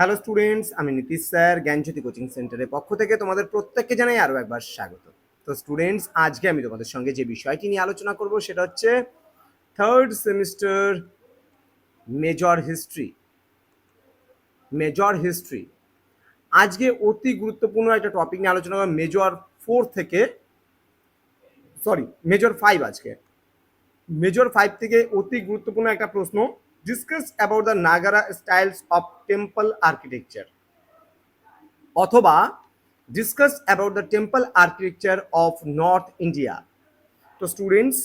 Hello students আমি Nitish sir, জ্ঞানজ্যোতি coaching সেন্টারের পক্ষ থেকে তোমাদের প্রত্যেককে জানাই আরও একবার স্বাগত। তো স্টুডেন্টস আজকে আমি তোমাদের সঙ্গে যে বিষয়টি নিয়ে আলোচনা করব সেটা হচ্ছে third semester major history major history আজকে অতি গুরুত্বপূর্ণ একটা টপিক নিয়ে আলোচনা করব মেজর ফোর থেকে সরি মেজর ফাইভ আজকে। মেজর ফাইভ থেকে অতি গুরুত্বপূর্ণ একটা প্রশ্ন। Discuss about the Nagara styles of temple architecture অথবা discuss about the temple architecture of north India তো স্টুডেন্টস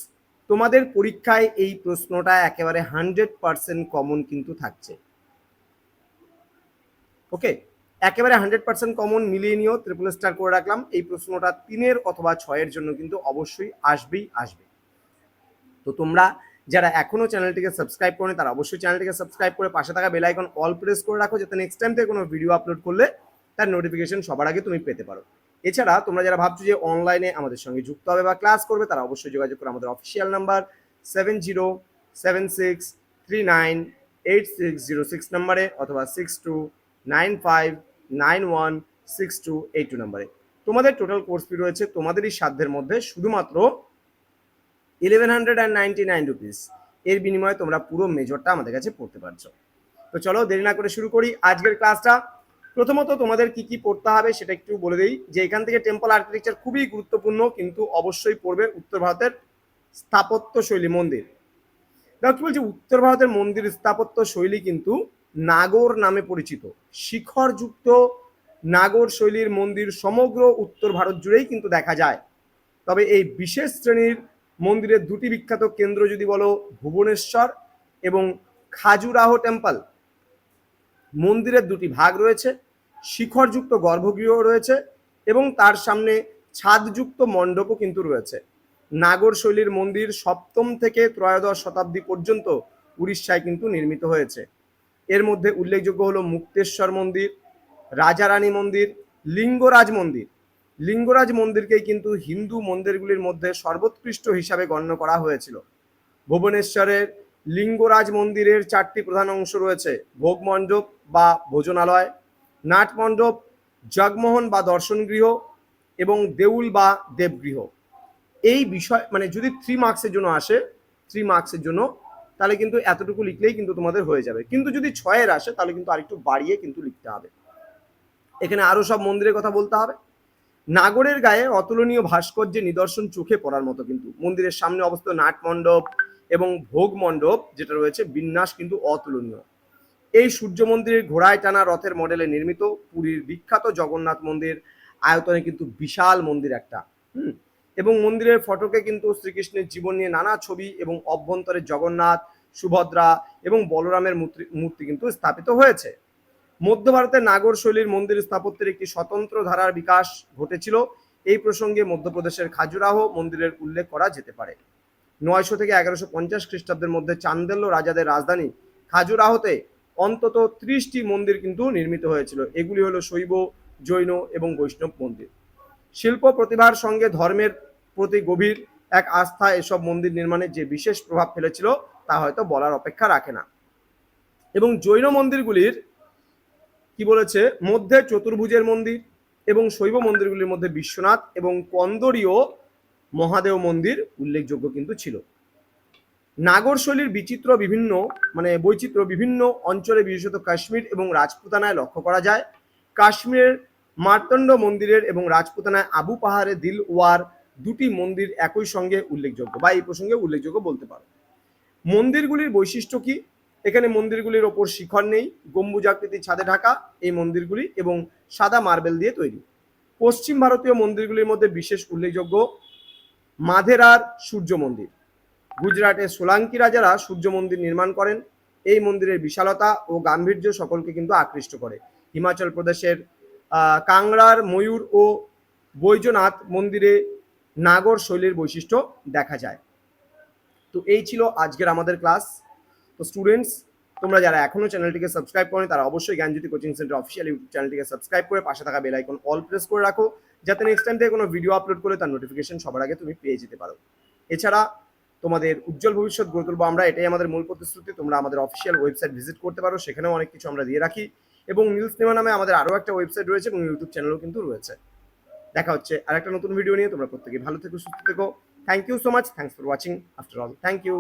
তোমাদের পরীক্ষায় এই প্রশ্নটা একেবারে হান্ড্রেড পার্সেন্ট কমন কিন্তু থাকছে। ওকে একেবারে হান্ড্রেড পার্সেন্ট কমন মিলিয়ে নিও ত্রিপুল স্টার করে রাখলাম। এই প্রশ্নটা তিনের অথবা ছয়ের জন্য কিন্তু অবশ্যই আসবেই, আসবে। তো তোমরা যারা এখনও চ্যানেলটিকে সাবস্ক্রাইব করেনি, তারা অবশ্যই চ্যানেলটিকে সাবস্ক্রাইব করে পাশে থাকা বেল আইকন অল প্রেস করে রাখো, যাতে নেক্সট টাইম থেকে কোনো ভিডিও আপলোড করলে তার নোটিফিকেশন সবার আগে তুমি পেতে পারো। এছাড়া তোমরা যারা ভাবছ যে অনলাইনে আমাদের সঙ্গে যুক্ত হবে বা ক্লাস করবে, তারা অবশ্যই যোগাযোগ করে আমাদের official number seven zero seven six three nine eight six zero six নাম্বারে অথবা six two nine five nine one six two eight two নাম্বারে তোমাদের টোটাল কোর্স ফি রয়েছে তোমাদেরই সাধ্যের মধ্যে, শুধুমাত্র eleven hundred and ninety nine rupees এর বিনিময়ে তোমরা পুরো মেজরটা আমাদের কাছে পড়তে পারছ। তো চলো দেরি না করে শুরু করি আজকের ক্লাসটা প্রথমত তোমাদের কি কি পড়তে হবে সেটা একটু বলে দিই। যে এখান থেকে টেম্পল আর্কিটেকচার খুবই গুরুত্বপূর্ণ, কিন্তু অবশ্যই পড়বে উত্তর ভারতের স্থাপত্য শৈলী মন্দির। দেখো কি বলছি, উত্তর ভারতের মন্দির স্থাপত্য শৈলী কিন্তু নাগর নামে পরিচিত। শিখরযুক্ত নাগর শৈলীর মন্দির সমগ্র উত্তর ভারত জুড়েই কিন্তু দেখা যায়। তবে এই বিশেষ শ্রেণির মন্দিরের দুটি বিখ্যাত কেন্দ্র যদি বলো, ভুবনেশ্বর এবং খাজুরাহ টেম্পল। মন্দিরের দুটি ভাগ রয়েছে, শিখরযুক্ত গর্ভগৃহ রয়েছে এবং তার সামনে ছাদযুক্ত মণ্ডপও কিন্তু রয়েছে। নাগর শৈলীর মন্দির সপ্তম থেকে ত্রয়োদশ শতাব্দী পর্যন্ত উড়িষ্যায় কিন্তু নির্মিত হয়েছে। এর মধ্যে উল্লেখযোগ্য হলো মুক্তেশ্বর মন্দির, রাজারানী মন্দির, লিঙ্গরাজ মন্দির। লিঙ্গরাজ মন্দিরকেই কিন্তু হিন্দু মন্দিরগুলির মধ্যে সর্বোৎকৃষ্ট হিসাবে গণ্য করা হয়েছিল। ভুবনেশ্বরের লিঙ্গরাজ মন্দিরের চারটি প্রধান অংশ রয়েছে, ভোগ মণ্ডপ বা ভোজনালয়, নাট মণ্ডপ, জগমোহন বা দর্শনগৃহ এবং দেউল বা দেবগৃহ। এই বিষয় মানে যদি থ্রি মার্কসের জন্য আসে থ্রি মার্কসের জন্য, তাহলে কিন্তু এতটুকু লিখলেই কিন্তু তোমাদের হয়ে যাবে। কিন্তু যদি ছয়ের আসে, তাহলে কিন্তু আরেকটু বাড়িয়ে কিন্তু লিখতে হবে। এখানে আরও সব মন্দিরের কথা বলতে হবে। নাগরের গায়ে অতুলনীয় ভাস্কর্যের নিদর্শন চোখে পড়ার মতো কিন্তু। মন্দিরের সামনে অবস্থিত নাট মণ্ডপ এবং ভোগ মণ্ডপ যেটা রয়েছে বিন্যাস কিন্তু অতুলনীয়। এই সূর্য মন্দিরের ঘোড়ায় টানা রথের মডেলে নির্মিত পুরীর বিখ্যাত জগন্নাথ মন্দির আয়তনে কিন্তু বিশাল মন্দির একটা। হুম? এবং মন্দিরের ফটকে কিন্তু শ্রীকৃষ্ণের জীবন নিয়ে নানা ছবি এবং অভ্যন্তরে জগন্নাথ, সুভদ্রা এবং বলরামের মূর্তি মূর্তি কিন্তু স্থাপিত হয়েছে। মধ্য ভারতের নাগর শৈলীর মন্দির স্থাপত্যের একটি স্বতন্ত্র ধারার বিকাশ ঘটেছিল। এই প্রসঙ্গে মধ্যপ্রদেশের খাজুরাহ মন্দিরের উল্লেখ করা যেতে পারে। নয়শো থেকে এগারোশো পঞ্চাশ খ্রিস্টাব্দের মধ্যে চান্দেল্য রাজাদের রাজধানী খাজুরাহতে অন্তত ত্রিশটি মন্দির কিন্তু নির্মিত হয়েছিল। এগুলি হলো শৈব, জৈন এবং বৈষ্ণব মন্দির। শিল্প প্রতিভার সঙ্গে ধর্মের প্রতি গভীর এক আস্থা এসব মন্দির নির্মাণে যে বিশেষ প্রভাব ফেলেছিল তা হয়তো বলার অপেক্ষা রাখে না। এবং জৈন মন্দিরগুলির কি বলেছে? মধ্যে চতুর্ভুজের মন্দির এবং শৈব মন্দিরগুলির মধ্যে বিশ্বনাথ এবং কন্দরীয় মহাদেব মন্দির উল্লেখযোগ্য কিন্তু ছিল। নাগর শৈলীর বিচিত্র বিভিন্ন মানে বৈচিত্র্য বিভিন্ন অঞ্চলে বিশেষত কাশ্মীর এবং রাজপুতানায় লক্ষ্য করা যায়। কাশ্মীরের মার্তণ্ড মন্দিরের এবং রাজপুতানায় আবু পাহাড়ে দিল ওয়ার দুটি মন্দির একই সঙ্গে উল্লেখযোগ্য বা এই প্রসঙ্গে উল্লেখযোগ্য বলতে পারো। মন্দিরগুলির বৈশিষ্ট্য কি? এখানে মন্দিরগুলির ওপর শিখর নেই গম্বুজ আকৃতির ছাদে ঢাকা এই মন্দিরগুলি এবং সাদা মার্বেল দিয়ে তৈরি। পশ্চিম ভারতীয় মন্দিরগুলির মধ্যে বিশেষ উল্লেখযোগ্য মাধেরার সূর্য মন্দির। গুজরাটের সোলাঙ্কি রাজারা সূর্য মন্দির নির্মাণ করেন। এই মন্দিরের বিশালতা ও গাম্ভীর্য সকলকে কিন্তু আকৃষ্ট করে। হিমাচল প্রদেশের কাংড়ার, ময়ূর ও বৈজনাথ মন্দিরে নাগর শৈলীর বৈশিষ্ট্য দেখা যায়। তো এই ছিল আজকের আমাদের ক্লাস। তো স্টুডেন্টস তোমরা যারা এখনও চ্যানেলটিকে সাবস্ক্রাইব করেন, তারা অবশ্যই Gyanjyoti coaching centre official YouTube চ্যানেলটিকে সাবস্ক্রাইব করে পাশে থাকা বেল আইকন অল প্রেস করে রাখো, যাতে নেক্সট টাইম থেকে কোনো ভিডিও আপলোড করলে তার নোটিফিকেশন সবার আগে তুমি পেয়ে যেতে পারো। এছাড়া, তোমাদের উজ্জ্বল ভবিষ্যৎ গড়ে তুলবো আমরা, এটাই আমাদের মূল প্রতিশ্রুতি, তোমরা আমাদের অফিসিয়াল ওয়েবসাইট ভিজিট করতে পারো, সেখানেও অনেক কিছু আমরা দিয়ে রাখি। এবং নিউজ সিনেমা নামে আমাদের আরও একটা ওয়েবসাইট রয়েছে এবং ইউটিউব চ্যানেলও কিন্তু রয়েছে। দেখা হচ্ছে আর একটা নতুন ভিডিও নিয়ে, তোমরা প্রত্যেকে ভালো থেকো, সুস্থ থেকো। Thank you so much thanks for watching after all thank you